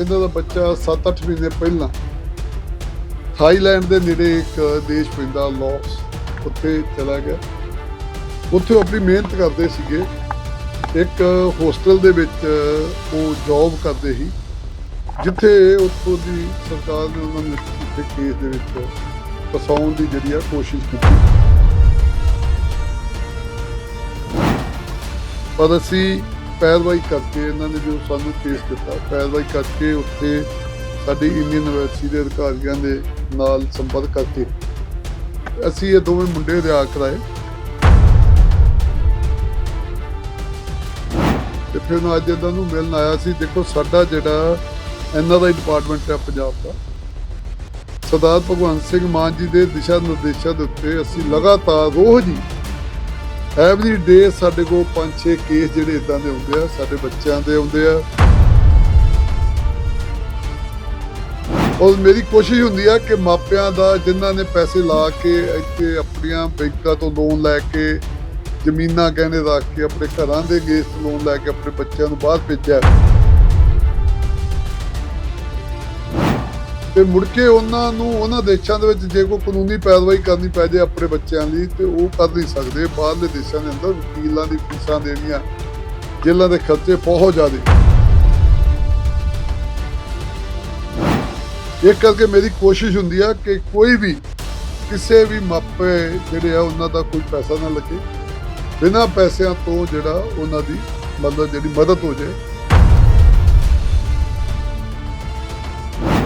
ਇਹਨਾਂ ਦਾ ਬੱਚਾ 7-8 ਮਹੀਨੇ ਪਹਿਲਾਂ ਥਾਈਲੈਂਡ ਦੇ ਨੇੜੇ ਇੱਕ ਦੇਸ਼ ਪੈਂਦਾ, ਲਾਓਸ, ਉੱਥੇ ਚਲਾ ਗਿਆ। ਉੱਥੇ ਉਹ ਆਪਣੀ ਮਿਹਨਤ ਕਰਦੇ ਸੀਗੇ। ਇੱਕ ਹੋਸਟਲ ਦੇ ਵਿੱਚ ਉਹ ਜੌਬ ਕਰਦੇ ਸੀ, ਜਿੱਥੇ ਉੱਥੋਂ ਦੀ ਸਰਕਾਰ ਨੇ ਉਹਨਾਂ ਨੂੰ ਇੱਕ ਕੇਸ ਦੇ ਵਿੱਚ ਫਸਾਉਣ ਦੀ ਜਿਹੜੀ ਆ ਕੋਸ਼ਿਸ਼ ਕੀਤੀ। ਪਰ ਅਸੀਂ ਪੈਰਵਾਈ ਕਰਕੇ ਇਹਨਾਂ ਨੇ ਜੋ ਸਾਨੂੰ ਕੇਸ ਦਿੱਤਾ, ਪੈਰਵਾਈ ਕਰਕੇ ਉੱਥੇ ਸਾਡੀ ਇੰਡੀਅਨ ਯੂਨੀਵਰਸਿਟੀ ਦੇ ਅਧਿਕਾਰੀਆਂ ਦੇ ਨਾਲ ਸੰਪਰਕ ਕਰਕੇ ਅਸੀਂ ਇਹ ਦੋਵੇਂ ਮੁੰਡੇ ਰਿਆ ਕਰਾਏ। ਤੇ ਫਿਰ ਮੈਂ ਅੱਜ ਇਹਨਾਂ ਨੂੰ ਮਿਲਣ ਆਇਆ ਸੀ। ਦੇਖੋ, ਸਾਡਾ ਜਿਹੜਾ ਐਨਆਰਆਈ ਡਿਪਾਰਟਮੈਂਟ ਹੈ ਪੰਜਾਬ ਦਾ, ਸਰਦਾਰ ਭਗਵੰਤ ਸਿੰਘ ਮਾਨ ਜੀ ਦੇ ਦਿਸ਼ਾ ਨਿਰਦੇਸ਼ਾਂ ਦੇ ਉੱਤੇ ਅਸੀਂ ਲਗਾਤਾਰ ਰੋਜ਼ ਹੀ ਐਵਰੀ ਡੇ ਸਾਡੇ ਕੋਲ 5-6 ਕੇਸ ਜਿਹੜੇ ਇਦਾਂ ਦੇ ਹੁੰਦੇ ਆ, ਸਾਡੇ ਬੱਚਿਆਂ ਦੇ ਹੁੰਦੇ ਆ। ਔਰ ਮੇਰੀ ਕੋਸ਼ਿਸ਼ ਹੁੰਦੀ ਆ ਕਿ ਮਾਪਿਆਂ ਦਾ, ਜਿਨ੍ਹਾਂ ਨੇ ਪੈਸੇ ਲਾ ਕੇ ਇੱਥੇ ਆਪਣੀਆਂ ਬੈਂਕਾਂ ਤੋਂ ਲੋਨ ਲੈ ਕੇ ਜ਼ਮੀਨਾਂ ਗਹਿਣੇ ਰੱਖ ਕੇ ਆਪਣੇ ਘਰਾਂ ਦੇ ਅਗੇਂਸਟ ਲੋਨ ਲੈ ਕੇ ਆਪਣੇ ਬੱਚਿਆਂ ਨੂੰ ਬਾਹਰ ਭੇਜਿਆ। ਤੇ ਮੁੜ ਕੇ ਉਹਨਾਂ ਨੂੰ, ਉਹਨਾਂ ਦੇਸ਼ਾਂ ਦੇ ਵਿੱਚ ਜੇ ਕੋਈ ਕਾਨੂੰਨੀ ਪੈਰਵਾਈ ਕਰਨੀ ਪੈ ਜੇ ਆਪਣੇ ਬੱਚਿਆਂ ਲਈ ਤੇ ਉਹ ਕਰ ਨਹੀਂ ਸਕਦੇ। ਬਾਹਰਲੇ ਦੇਸ਼ਾਂ ਦੇ ਅੰਦਰ ਵਕੀਲਾਂ ਦੀ ਫੀਸਾਂ ਦੇਣੀਆਂ, ਜੇਲ੍ਹਾਂ ਦੇ ਖਰਚੇ ਬਹੁਤ ਜ਼ਿਆਦਾ। ਇੱਕ ਕਰਕੇ ਮੇਰੀ ਕੋਸ਼ਿਸ਼ ਹੁੰਦੀ ਆ ਕਿ ਕੋਈ ਵੀ ਕਿਸੇ ਵੀ ਮਾਪੇ ਜਿਹੜੇ ਆ, ਉਹਨਾਂ ਦਾ ਕੋਈ ਪੈਸਾ ਨਾ ਲੱਗੇ। ਬਿਨਾਂ ਪੈਸਿਆਂ ਤੋਂ ਜਿਹੜਾ ਉਹਨਾਂ ਦੀ ਮਤਲਬ, ਜਿਹੜੀ ਮਦਦ ਹੋ ਜਾਏ।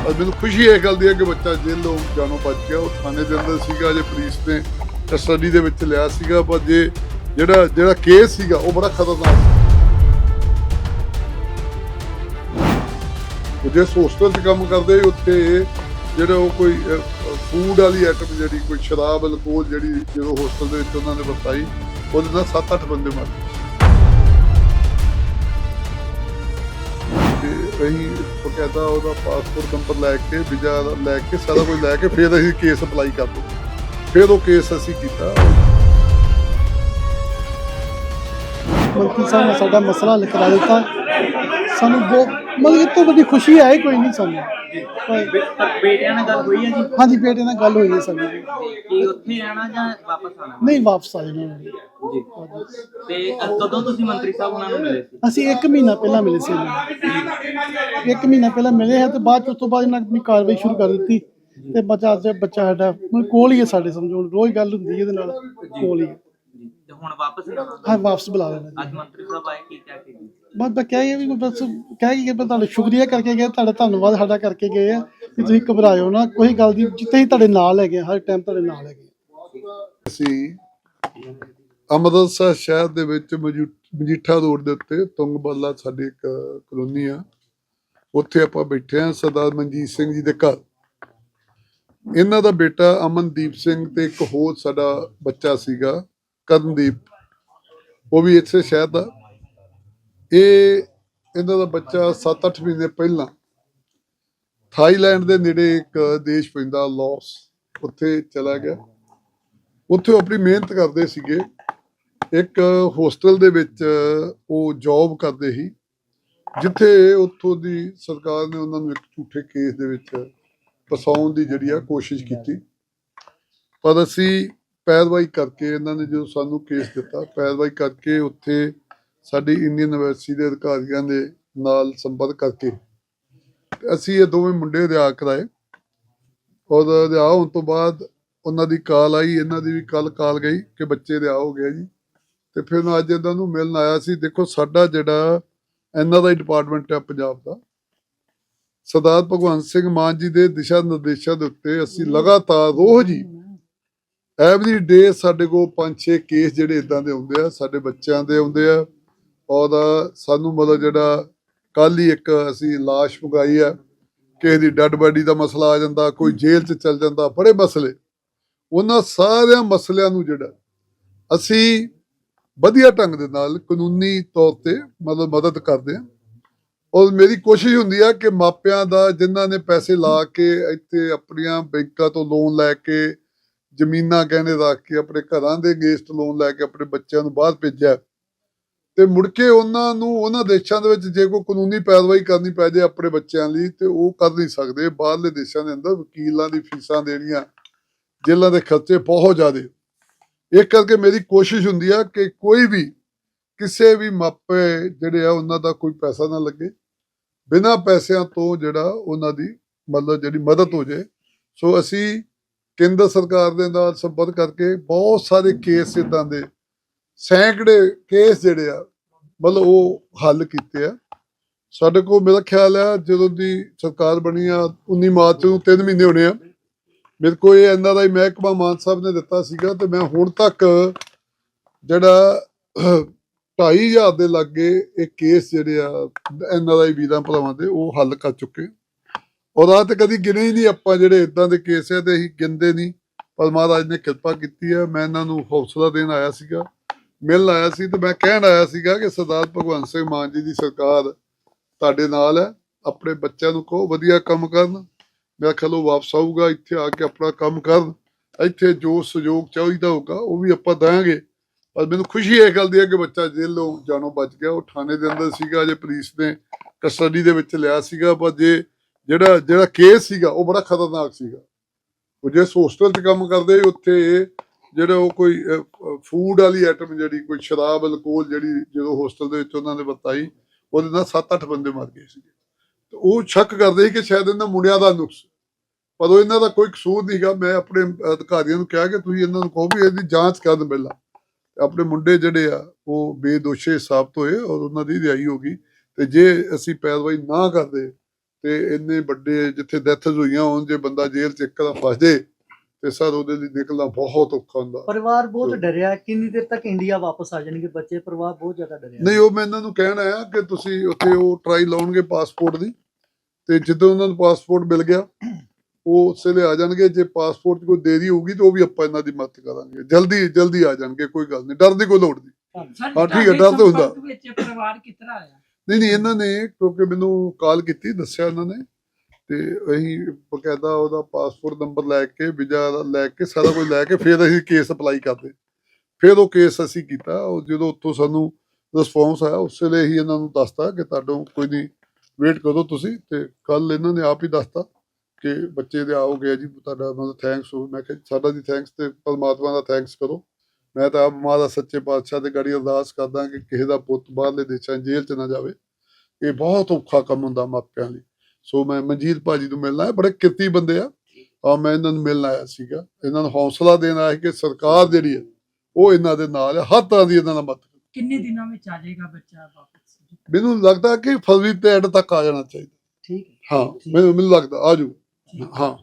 ਔਰ ਮੈਨੂੰ ਖੁਸ਼ੀ ਇਹ ਗੱਲ ਦੀ ਹੈ ਕਿ ਬੱਚਾ ਜੇਲ੍ਹੋਂ ਜਾਨੋਂ ਬਚ ਗਿਆ, ਉਹ ਥਾਣੇ ਦੇ ਅੰਦਰ ਸੀਗਾ ਜੇ ਪੁਲਿਸ ਨੇ ਕਸਟਡੀ ਦੇ ਵਿੱਚ ਲਿਆ ਸੀਗਾ, ਪਰ ਜੇ ਜਿਹੜਾ ਜਿਹੜਾ ਕੇਸ ਸੀਗਾ, ਉਹ ਬੜਾ ਖਤਰਨਾਕ ਸੀ। ਉਹ ਜਿਸ ਹੋਸਟਲ 'ਚ ਕੰਮ ਕਰਦੇ, ਉੱਥੇ ਜਿਹੜਾ ਉਹ ਕੋਈ ਫੂਡ ਵਾਲੀ ਆਈਟਮ ਜਿਹੜੀ, ਕੋਈ ਸ਼ਰਾਬ ਅਲਕੋਹਲ ਜਿਹੜੀ, ਜਦੋਂ ਹੋਸਟਲ ਦੇ ਵਿੱਚ ਉਹਨਾਂ ਨੇ ਵਰਤਾਈ, ਉਹਦੇ ਨਾਲ 7-8 ਬੰਦੇ ਮਰ ਗਏ। ਅਸੀਂ ਬਕਾਇਦਾ ਉਹਦਾ ਪਾਸਪੋਰਟ ਨੰਬਰ ਲੈ ਕੇ, ਵੀਜ਼ਾ ਲੈ ਕੇ, ਸਾਰਾ ਕੁਝ ਲੈ ਕੇ ਫਿਰ ਅਸੀਂ ਕੇਸ ਅਪਲਾਈ ਕਰ ਦਿੱਤਾ। ਫਿਰ ਉਹ ਕੇਸ ਅਸੀਂ ਕੀਤਾ। ਮੰਤਰੀ ਸਾਹਿਬ ਨੇ ਸਾਡਾ ਮਸਲਾ ਹੱਲ ਦਿੱਤਾ। ਸਾਨੂੰ ਬਹੁਤ ਮਤਲਬ ਇਹ ਤੋਂ ਵੱਡੀ ਖੁਸ਼ੀ ਹੈ ਹੀ ਕੋਈ ਨਹੀਂ ਸਾਨੂੰ। ਪਰ ਬੇਟਿਆਂ ਨਾਲ ਗੱਲ ਹੋਈ ਹੈ ਜੀ? ਹਾਂਜੀ ਬੇਟੇ ਨਾਲ ਗੱਲ ਹੋਈ ਹੈ ਸਾਡੀ। ਕਿ ਉੱਥੇ ਰਹਿਣਾ ਜਾਂ ਵਾਪਸ ਆਣਾ ਨਹੀਂ ਵਾਪਸ ਆ ਜਾਣਾ। ਜੀ। ਤੇ ਅ, ਕਦੋਂ ਤੁਸੀਂ ਮੰਤਰੀ ਸਾਹਿਬ ਉਹਨਾਂ ਨੂੰ ਮਿਲੇ ਸੀ? ਅਸੀਂ 1 ਮਹੀਨਾ ਪਹਿਲਾਂ ਮਿਲੇ ਸੀ ਇਹਨਾਂ 1 ਮਹੀਨਾ ਪਹਿਲਾਂ ਮਿਲੇ ਹੈ ਤੇ ਬਾਅਦ 'ਚ ਉਸ ਤੋਂ ਬਾਅਦ ਇਹਨਾਂ ਨੇ ਆਪਣੀ ਕਾਰਵਾਈ ਸ਼ੁਰੂ ਕਰ ਦਿੱਤੀ ਤੇ ਬੱਚਾ ਅੱਜ ਬੱਚਾ ਸਾਡਾ ਮਤਲਬ ਕੋਲ ਹੀ ਹੈ ਸਾਡੇ ਸਮਝੋ ਹੁਣ ਰੋਜ਼ ਗੱਲ ਹੁੰਦੀ ਹੈ ਇਹਦੇ ਨਾਲ ਕੋਲ ਹੀ ਹੈ। ਜੀ। ਤੇ ਹੁਣ ਵਾਪਸ? ਹਾਂ ਵਾਪਸ ਬੁਲਾ ਲੈਣਾ ਜੀ। ਅੱਜ ਮੰਤਰੀ ਸਾਹਿਬ ਆਏ ਕੀ ਕਹਿ ਕੇ ਗਏ? ਬਸ ਮੈਂ ਕਹਿ ਗਿਆ ਵੀ ਬਸ ਕਹਿ ਕੇ ਮੈਂ ਤੁਹਾਡਾ ਸ਼ੁਕਰੀਆ ਕਰਕੇ ਗਏ ਤੁਹਾਡਾ ਧੰਨਵਾਦ ਸਾਡਾ ਕਰਕੇ ਗਏ ਆ ਕਿ ਤੁਸੀਂ ਘਬਰਾਇਓ ਨਾ ਕੋਈ ਗੱਲ ਦੀ ਜਿੱਥੇ ਹੀ ਤੁਹਾਡੇ ਨਾਲ ਹੈਗੇ ਆ, ਹਰ ਟਾਈਮ ਤੁਹਾਡੇ ਨਾਲ ਹੈਗੇ ਆ। ਅਸੀਂ ਅੰਮ੍ਰਿਤਸਰ ਸ਼ਹਿਰ ਦੇ ਵਿੱਚ ਮਜੂ- ਮਜੀਠਾ ਰੋਡ ਦੇ ਉੱਤੇ ਤੁੰਗਬੱਲਾ ਸਾਡੀ ਇੱਕ ਕਲੋਨੀ ਆ। ਉੱਥੇ ਆਪਾਂ ਬੈਠੇ ਆ ਸਰਦਾਰ ਮਨਜੀਤ ਸਿੰਘ ਜੀ ਦੇ ਘਰ। ਇਹਨਾਂ ਦਾ ਬੇਟਾ ਅਮਨਦੀਪ ਸਿੰਘ ਤੇ ਇੱਕ ਹੋਰ ਸਾਡਾ ਬੱਚਾ ਸੀਗਾ ਕਰਨਦੀਪ। ਉਹ ਵੀ ਇੱਥੇ ਸ਼ਹਿਰ ਦਾ। ਇਹ ਇਹਨਾਂ ਦਾ ਬੱਚਾ 7-8 ਮਹੀਨੇ ਪਹਿਲਾਂ ਥਾਈਲੈਂਡ ਦੇ ਨੇੜੇ ਇੱਕ ਦੇਸ਼ ਪੈਂਦਾ, ਲਾਓਸ, ਉੱਥੇ ਚਲਾ ਗਿਆ। ਉੱਥੇ ਉਹ ਆਪਣੀ ਮਿਹਨਤ ਕਰਦੇ ਸੀਗੇ। ਇੱਕ ਹੋਸਟਲ ਦੇ ਵਿੱਚ ਉਹ ਜੌਬ ਕਰਦੇ ਸੀ, ਜਿੱਥੇ ਉੱਥੋਂ ਦੀ ਸਰਕਾਰ ਨੇ ਉਹਨਾਂ ਨੂੰ ਇੱਕ ਝੂਠੇ ਕੇਸ ਦੇ ਵਿੱਚ ਫਸਾਉਣ ਦੀ ਜਿਹੜੀ ਆ ਕੋਸ਼ਿਸ਼ ਕੀਤੀ। ਪਰ ਅਸੀਂ ਪੈਰਵਾਈ ਕਰਕੇ ਇਹਨਾਂ ਨੇ ਜੋ ਸਾਨੂੰ ਕੇਸ ਦਿੱਤਾ, ਪੈਰਵਾਈ ਕਰਕੇ ਉੱਥੇ ਸਾਡੀ ਇੰਡੀਅਨ ਯੂਨੀਵਰਸਿਟੀ ਦੇ ਅਧਿਕਾਰੀਆਂ ਦੇ ਨਾਲ ਸੰਪਰਕ ਕਰਕੇ ਅਸੀਂ ਇਹ ਦੋਵੇਂ ਮੁੰਡੇ ਰਿਆ ਕਰਾਏ। ਔਰ ਰਿਆ ਹੋਣ ਤੋਂ ਬਾਅਦ ਉਹਨਾਂ ਦੀ ਕਾਲ ਆਈ, ਇਹਨਾਂ ਦੀ ਵੀ ਕੱਲ ਕਾਲ ਗਈ ਕਿ ਬੱਚੇ ਰਿਆ ਹੋ ਗਿਆ ਜੀ। ਤੇ ਫਿਰ ਮੈਂ ਅੱਜ ਇਹਨਾਂ ਨੂੰ ਮਿਲਣ ਆਇਆ ਸੀ। ਦੇਖੋ ਸਾਡਾ ਜਿਹੜਾ ਐਨਆਰਆਈ ਡਿਪਾਰਟਮੈਂਟ ਹੈ ਪੰਜਾਬ ਦਾ, ਸਰਦਾਰ ਭਗਵੰਤ ਸਿੰਘ ਮਾਨ ਜੀ ਦੇ ਦਿਸ਼ਾ ਨਿਰਦੇਸ਼ਾਂ ਦੇ ਉੱਤੇ ਅਸੀਂ ਲਗਾਤਾਰ ਰੋਜ਼ ਹੀ ਐਵਰੀ ਡੇ ਸਾਡੇ ਕੋਲ 5-6 ਕੇਸ ਜਿਹੜੇ ਇਦਾਂ ਦੇ ਹੁੰਦੇ ਆ, ਸਾਡੇ ਬੱਚਿਆਂ ਦੇ ਹੁੰਦੇ ਆ ਔਰ ਸਾਨੂੰ ਮਤਲਬ ਜਿਹੜਾ ਕੱਲ ਹੀ ਇੱਕ ਅਸੀਂ ਲਾਸ਼ ਮੰਗਾਈ ਆ ਕਿਸੇ ਦੀ ਡੈੱਡ ਬਾਡੀ ਦਾ ਮਸਲਾ ਆ ਜਾਂਦਾ, ਕੋਈ ਜੇਲ੍ਹ 'ਚ ਚਲ ਜਾਂਦਾ, ਬੜੇ ਮਸਲੇ। ਉਹਨਾਂ ਸਾਰਿਆਂ ਮਸਲਿਆਂ ਨੂੰ ਜਿਹੜਾ ਅਸੀਂ ਵਧੀਆ ਢੰਗ ਦੇ ਨਾਲ ਕਾਨੂੰਨੀ ਤੌਰ ਤੇ ਮਤਲਬ ਮਦਦ ਕਰਦੇ ਹਾਂ। ਔਰ ਮੇਰੀ ਕੋਸ਼ਿਸ਼ ਹੁੰਦੀ ਆ ਕਿ ਮਾਪਿਆਂ ਦਾ, ਜਿਨ੍ਹਾਂ ਨੇ ਪੈਸੇ ਲਾ ਕੇ ਇੱਥੇ ਆਪਣੀਆਂ ਬੈਂਕਾਂ ਤੋਂ ਲੋਨ ਲੈ ਕੇ ਜ਼ਮੀਨਾਂ ਗਹਿਣੇ ਰੱਖ ਕੇ ਆਪਣੇ ਘਰਾਂ ਦੇ ਅਗੇਂਸਟ ਲੋਨ ਲੈ ਕੇ ਆਪਣੇ ਬੱਚਿਆਂ ਨੂੰ ਬਾਹਰ ਭੇਜਿਆ ਤੇ ਮੁੜ ਕੇ ਉਹਨਾਂ ਨੂੰ, ਉਹਨਾਂ ਦੇਸ਼ਾਂ ਦੇ ਵਿੱਚ ਜੇ ਕੋਈ ਕਾਨੂੰਨੀ ਪੈਰਵਾਈ ਕਰਨੀ ਪੈ ਜਾਏ ਆਪਣੇ ਬੱਚਿਆਂ ਲਈ, ਤੇ ਉਹ ਕਰ ਨਹੀਂ ਸਕਦੇ। ਬਾਹਰਲੇ ਦੇਸ਼ਾਂ ਦੇ ਅੰਦਰ ਵਕੀਲਾਂ ਦੀ ਫੀਸਾਂ ਦੇਣੀਆਂ, ਜੇਲ੍ਹਾਂ ਦੇ ਖਰਚੇ ਬਹੁਤ ਜ਼ਿਆਦੇ। ਇਹ ਕਰਕੇ ਮੇਰੀ ਕੋਸ਼ਿਸ਼ ਹੁੰਦੀ ਆ ਕਿ ਕੋਈ ਵੀ, ਕਿਸੇ ਵੀ ਮਾਪੇ ਜਿਹੜੇ ਆ, ਉਹਨਾਂ ਦਾ ਕੋਈ ਪੈਸਾ ਨਾ ਲੱਗੇ। ਬਿਨਾਂ ਪੈਸਿਆਂ ਤੋਂ ਜਿਹੜਾ ਉਹਨਾਂ ਦੀ ਮਤਲਬ ਜਿਹੜੀ ਮਦਦ ਹੋ ਜਾਏ। ਸੋ ਅਸੀਂ ਕੇਂਦਰ ਸਰਕਾਰ ਦੇ ਨਾਲ ਸੰਪਰਕ ਕਰਕੇ ਬਹੁਤ ਸਾਰੇ ਕੇਸ ਇਦਾਂ ਦੇ ਸੈਂਕੜੇ ਕੇਸ ਜਿਹੜੇ ਆ, ਮਤਲਬ ਉਹ ਹੱਲ ਕੀਤੇ ਆ। ਸਾਡੇ ਕੋਲ ਮੇਰਾ ਖਿਆਲ ਆ, ਜਦੋਂ ਦੀ ਸਰਕਾਰ ਬਣੀ ਆ 19 ਮਾਰਚ ਨੂੰ 3 ਮਹੀਨੇ ਹੋਣੇ ਆ। ਮੇਰੇ ਕੋਲ ਇਹ ਇਹਨਾਂ ਦਾ ਹੀ ਮਹਿਕਮਾ ਮਾਨ ਸਾਹਿਬ ਨੇ ਦਿੱਤਾ ਸੀਗਾ ਤੇ ਮੈਂ ਹੁਣ ਤੱਕ ਜਿਹੜਾ 2500 ਦੇ ਲਾਗੇ ਇਹ ਕੇਸ ਜਿਹੜੇ ਆ, ਐਨ ਆਰ ਆਈ ਵੀਰਾਂ ਭਰਾਵਾਂ ਦੇ, ਉਹ ਹੱਲ ਕਰ ਚੁੱਕੇ ਔਰ ਆ ਤੇ ਕਦੀ ਗਿਣੇ ਹੀ ਨਹੀਂ ਆਪਾਂ ਜਿਹੜੇ ਇਦਾਂ ਦੇ ਕੇਸ ਆ ਤੇ ਅਸੀਂ ਗਿਣਦੇ ਨਹੀਂ, ਪਰ ਮਹਾਰਾਜ ਨੇ ਕਿਰਪਾ ਕੀਤੀ ਆ। ਮੈਂ ਇਹਨਾਂ ਨੂੰ ਹੌਸਲਾ ਦੇਣ ਆਇਆ ਸੀਗਾ। ਮਿਲਣ ਆਇਆ ਸੀ ਤੇ ਮੈਂ ਕਹਿਣ ਆਇਆ ਸੀਗਾ ਕਿ ਸਰਦਾਰ ਭਗਵੰਤ ਸਿੰਘ ਮਾਨ ਜੀ ਦੀ ਸਰਕਾਰ ਤੁਹਾਡੇ ਨਾਲ ਹੈ ਆਪਣੇ ਬੱਚਿਆਂ ਨੂੰ ਕਹੋ ਵਧੀਆ ਕੰਮ ਕਰਨ। ਮੇਰਾ ਖਿਆਲ ਵਾਪਸ ਆਊਗਾ ਇੱਥੇ ਆ ਕੇ ਆਪਣਾ ਕੰਮ ਕਰਨ। ਇੱਥੇ ਜੋ ਸਹਿਯੋਗ ਚਾਹੀਦਾ ਹੋਊਗਾ ਉਹ ਵੀ ਆਪਾਂ ਦਾਂਗੇ ਪਰ ਮੈਨੂੰ ਖੁਸ਼ੀ ਇਹ ਗੱਲ ਦੀ ਹੈ ਕਿ ਬੱਚਾ ਜੇਲੋਂ ਜਾਨੋਂ ਬਚ ਗਿਆ। ਉਹ ਥਾਣੇ ਦੇ ਅੰਦਰ ਸੀਗਾ ਜੇ ਪੁਲਿਸ ਨੇ ਕਸਟਡੀ ਦੇ ਵਿੱਚ ਲਿਆ ਸੀਗਾ ਪਰ ਜੇ ਜਿਹੜਾ ਜਿਹੜਾ ਕੇਸ ਸੀਗਾ ਉਹ ਬੜਾ ਖਤਰਨਾਕ ਸੀਗਾ। ਉਹ ਜੇ ਹੋਸਟਲ 'ਚ ਕੰਮ ਕਰਦੇ ਸੀ, ਉੱਥੇ ਜਿਹੜਾ ਉਹ ਕੋਈ ਫੂਡ ਵਾਲੀ ਆਈਟਮ ਜਿਹੜੀ, ਕੋਈ ਸ਼ਰਾਬ ਅਲਕੋਹਲ ਜਿਹੜੀ ਜਦੋਂ ਹੋਸਟਲ ਦੇ ਵਿੱਚ ਉਹਨਾਂ ਨੇ ਵਰਤਾਈ, ਉਹਦੇ ਨਾਲ 7-8 ਬੰਦੇ ਮਰ ਗਏ ਸੀਗੇ। ਤੇ ਉਹ ਸ਼ੱਕ ਕਰਦੇ ਸੀ ਕਿ ਸ਼ਾਇਦ ਇਹਨਾਂ ਮੁੰਡਿਆਂ ਦਾ ਨੁਕਸ। ਪਰ ਉਹ ਇਹਨਾਂ ਦਾ ਕੋਈ ਕਸੂਰ ਨਹੀਂਗਾ ਮੈਂ ਆਪਣੇ ਅਧਿਕਾਰੀਆਂ ਨੂੰ ਕਿਹਾ ਕਿ ਤੁਸੀਂ ਇਹਨਾਂ ਨੂੰ ਕਹੋ ਵੀ ਇਹਦੀ ਜਾਂਚ ਕਰਨ ਪਹਿਲਾਂ ਆਪਣੇ ਮੁੰਡੇ ਜਿਹੜੇ ਆ, ਉਹ ਬੇਦੋਸ਼ੇ ਸਾਬਤ ਹੋਏ ਔਰ ਉਹਨਾਂ ਦੀ ਰਿਹਾਈ ਹੋ ਗਈ। ਤੇ ਜੇ ਅਸੀਂ ਪੈਰਵਾਈ ਨਾ ਕਰਦੇ ਤੇ ਇੰਨੇ ਵੱਡੇ ਜਿੱਥੇ ਡੈਥਸ ਹੋਈਆਂ ਹੋਣ, ਜੇ ਬੰਦਾ ਜੇਲ੍ਹ ਚ ਇੱਕ ਦਾ ਫਸ ਜੇ ਤੇ ਸਰ ਉਹਦੇ ਲਈ ਨਿਕਲਣਾ ਬਹੁਤ ਔਖਾ ਹੁੰਦਾ। ਪਰਿਵਾਰ ਬਹੁਤ। ਡਰਿਆ ਕਿੰਨੀ ਦੇਰ ਤੱਕ ਇੰਡੀਆ ਵਾਪਸ ਆ ਜਾਣਗੇ ਬੱਚੇ? ਪਰਿਵਾਰ ਬਹੁਤ ਜ਼ਿਆਦਾ ਡਰਿਆ। ਨਹੀਂ ਉਹ ਮੈਂ ਇਹਨਾਂ ਨੂੰ ਕਹਿਣਾ ਆ ਕਿ ਤੁਸੀਂ ਉੱਥੇ ਉਹ ਟਰਾਈ ਲਾਉਣਗੇ ਪਾਸਪੋਰਟ ਦੀ ਤੇ ਜਦੋਂ ਉਹਨਾਂ ਨੂੰ ਪਾਸਪੋਰਟ ਮਿਲ ਗਿਆ ਉਹ ਉਸੇ ਵੇਲੇ ਆ ਜਾਣਗੇ। ਜੇ ਪਾਸਪੋਰਟ 'ਚ ਕੋਈ ਦੇਰੀ ਹੋਊਗੀ ਤਾਂ ਉਹ ਵੀ ਆਪਾਂ ਇਹਨਾਂ ਦੀ ਮਦਦ ਕਰਾਂਗੇ। ਜਲਦੀ ਜਲਦੀ ਆ ਜਾਣਗੇ ਕੋਈ ਗੱਲ ਨਹੀਂ। ਡਰ ਦੀ ਕੋਈ ਲੋੜ ਨਹੀਂ। ਹਾਂ, ਠੀਕ ਹੈ, ਡਰ ਤਾਂ ਹੁੰਦਾ। ਵਿੱਚ ਪਰਿਵਾਰ ਕਿਸ ਤਰ੍ਹਾਂ ਆਇਆ? ਨਹੀਂ ਨਹੀਂ ਇਹਨਾਂ ਨੇ ਕਿਉਂਕਿ ਮੈਨੂੰ ਕਾਲ ਕੀਤੀ ਦੱਸਿਆ ਇਹਨਾਂ ਨੇ। ਤੇ ਅਸੀਂ ਬਕਾਇਦਾ ਉਹਦਾ ਪਾਸਪੋਰਟ ਨੰਬਰ ਲੈ ਕੇ ਵੀਜ਼ਾ ਲੈ ਕੇ, ਸਾਰਾ ਕੁਝ ਲੈ ਕੇ ਫਿਰ ਅਸੀਂ ਕੇਸ ਅਪਲਾਈ ਕਰਦੇ। ਫਿਰ ਉਹ ਕੇਸ ਅਸੀਂ ਕੀਤਾ। ਉਹ ਜਦੋਂ ਉੱਥੋਂ ਸਾਨੂੰ ਰਿਸਪੌਂਸ ਆਇਆ, ਉਸ ਵੇਲੇ ਹੀ ਇਹਨਾਂ ਨੂੰ ਦੱਸਤਾ ਕਿ ਤੁਹਾਡੋਂ ਕੋਈ ਨਹੀਂ ਵੇਟ ਕਰੋ ਤੁਸੀਂ ਤੇ ਕੱਲ ਇਹਨਾਂ ਨੇ ਆਪ ਹੀ ਦੱਸਤਾ ਕਿ ਬੱਚੇ ਦੇ ਆਓ ਗਿਆ ਜੀ, ਤੁਹਾਡਾ ਮਤਲਬ ਥੈਂਕਸ ਹੋ ਮੈਂ ਕਿਹਾ, ਸਾਡਾ ਜੀ ਥੈਂਕਸ ਤੇ ਪਰਮਾਤਮਾ ਦਾ ਥੈਂਕਸ ਕਰੋ। ਮੈਂ ਤਾਂ ਆਪ ਮਾਂ ਦਾ ਸੱਚੇ ਪਾਤਸ਼ਾਹ ਦੇ ਗੜੀ ਅਰਦਾਸ ਕਰਦਾ ਕਿ ਕਿਸੇ ਦਾ ਪੁੱਤ ਬਾਹਰਲੇ ਦੇਸ਼ਾਂ ਜੇਲ੍ਹ 'ਚ ਨਾ ਜਾਵੇ। ਇਹ ਬਹੁਤ ਔਖਾ ਕੰਮ ਹੁੰਦਾ ਮਾਪਿਆਂ ਲਈ। ਸੋ ਮੈਂ ਮਨਜੀਤ ਭਾਜੀ ਨੂੰ ਮਿਲਣਾ ਹੈ ਬੜੇ ਕਿਰਤੀ ਬੰਦੇ ਆ। ਆ ਮੈਂ ਇਹਨਾਂ ਨੂੰ ਮਿਲਣ ਆਇਆ ਸੀਗਾ। ਇਹਨਾਂ ਨੂੰ ਹੌਸਲਾ ਦੇਣ ਆਇਆ ਕਿ ਸਰਕਾਰ ਜਿਹੜੀ ਹੈ ਉਹ ਇਹਨਾਂ ਦੇ ਨਾਲ ਹੈ। ਹਰ ਤਰ੍ਹਾਂ ਦੀ ਇਹਨਾਂ ਨਾਲ ਮਦਦ ਕਰੇ। ਕਿੰਨੇ ਦਿਨਾਂ ਵਿੱਚ ਆ ਜਾਏਗਾ ਬੱਚਾ ਵਾਪਸ? ਮੈਨੂੰ ਲੱਗਦਾ ਕਿ ਫਰਵਰੀ ਤੇ ਐਂਡ ਤੱਕ ਆ ਜਾਣਾ ਚਾਹੀਦਾ। ਠੀਕ ਹੈ। ਹਾਂ ਮੈਨੂੰ ਮੈਨੂੰ ਲੱਗਦਾ ਆ ਜਾਊ ਹਾਂ।